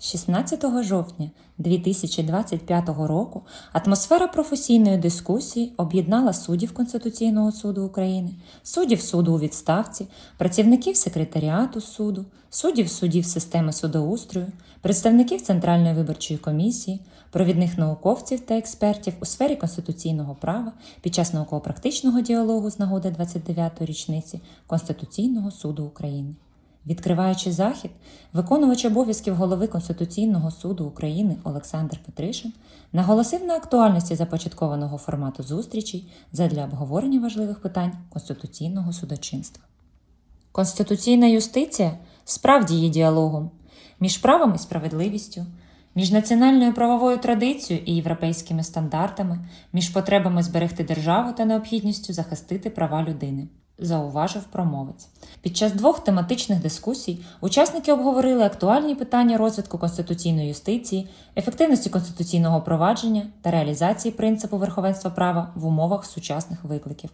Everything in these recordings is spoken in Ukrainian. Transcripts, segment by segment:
16 жовтня 2025 року атмосфера професійної дискусії об'єднала суддів Конституційного суду України, суддів суду у відставці, працівників секретаріату суду, суддів судів системи судоустрою, представників Центральної виборчої комісії, провідних науковців та експертів у сфері конституційного права під час науково-практичного діалогу з нагоди 29-ї річниці Конституційного суду України. Відкриваючи захід, виконувач обов'язків голови Конституційного суду України Олександр Петришин наголосив на актуальності започаткованого формату зустрічей задля обговорення важливих питань конституційного судочинства. Конституційна юстиція справді є діалогом між правом і справедливістю, між національною правовою традицією і європейськими стандартами, між потребами зберегти державу та необхідністю захистити права людини. Зауважив промовець. Під час двох тематичних дискусій учасники обговорили актуальні питання розвитку конституційної юстиції, ефективності конституційного провадження та реалізації принципу верховенства права в умовах сучасних викликів.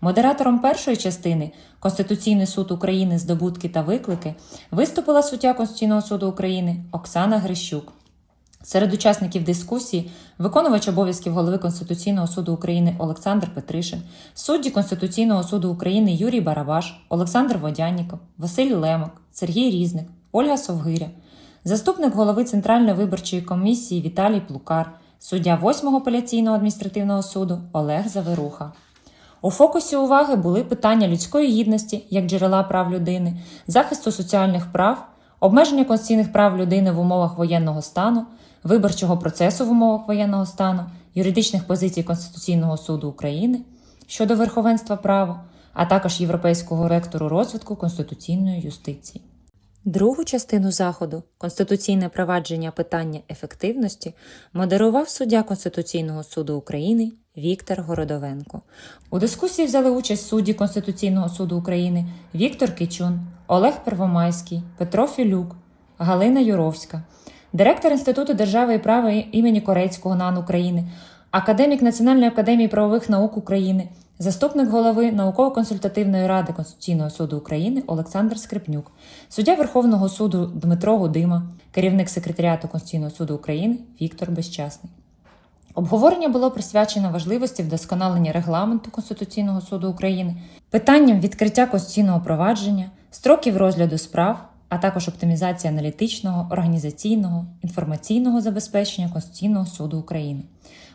Модератором першої частини Конституційний суд України здобутки та виклики виступила суддя Конституційного суду України Оксана Грищук. Серед учасників дискусії виконувач обов'язків голови Конституційного суду України Олександр Петришин, судді Конституційного суду України Юрій Барабаш, Олександр Водянніков, Василь Лемок, Сергій Різник, Ольга Совгиря, заступник голови Центральної виборчої комісії Віталій Плукар, суддя 8-го апеляційного адміністративного суду Олег Заверуха. У фокусі уваги були питання людської гідності як джерела прав людини, захисту соціальних прав, обмеження конституційних прав людини в умовах воєнного стану, виборчого процесу в умовах воєнного стану, юридичних позицій Конституційного суду України щодо верховенства права, а також європейського ректору розвитку конституційної юстиції. Другу частину заходу конституційне провадження питання ефективності модерував суддя Конституційного суду України Віктор Городовенко. У дискусії взяли участь судді Конституційного суду України Віктор Кичун, Олег Первомайський, Петро Філюк, Галина Юровська, директор Інституту держави і права імені Корецького НАН України, академік Національної академії правових наук України, заступник голови науково-консультативної ради Конституційного суду України Олександр Скрипнюк, суддя Верховного суду Дмитро Гудима, керівник секретаріату Конституційного суду України Віктор Безчасний. Обговорення було присвячено важливості вдосконалення регламенту Конституційного суду України, питанням відкриття конституційного провадження, строків розгляду справ, а також оптимізації аналітичного, організаційного, інформаційного забезпечення Конституційного суду України.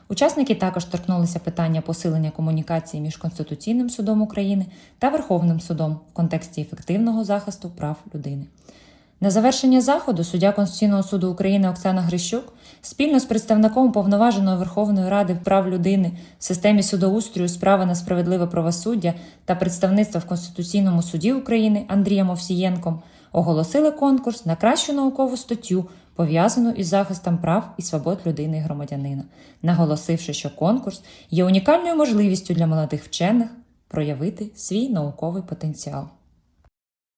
Учасники також торкнулися питання посилення комунікації між Конституційним судом України та Верховним судом в контексті ефективного захисту прав людини. На завершення заходу суддя Конституційного суду України Оксана Грищук спільно з представником повноваженої Верховної Ради прав людини в системі судоустрою справи на справедливе правосуддя та представництва в Конституційному суді України Андрієм Овсієнком оголосили конкурс на кращу наукову статтю, пов'язану із захистом прав і свобод людини і громадянина, наголосивши, що конкурс є унікальною можливістю для молодих вчених проявити свій науковий потенціал.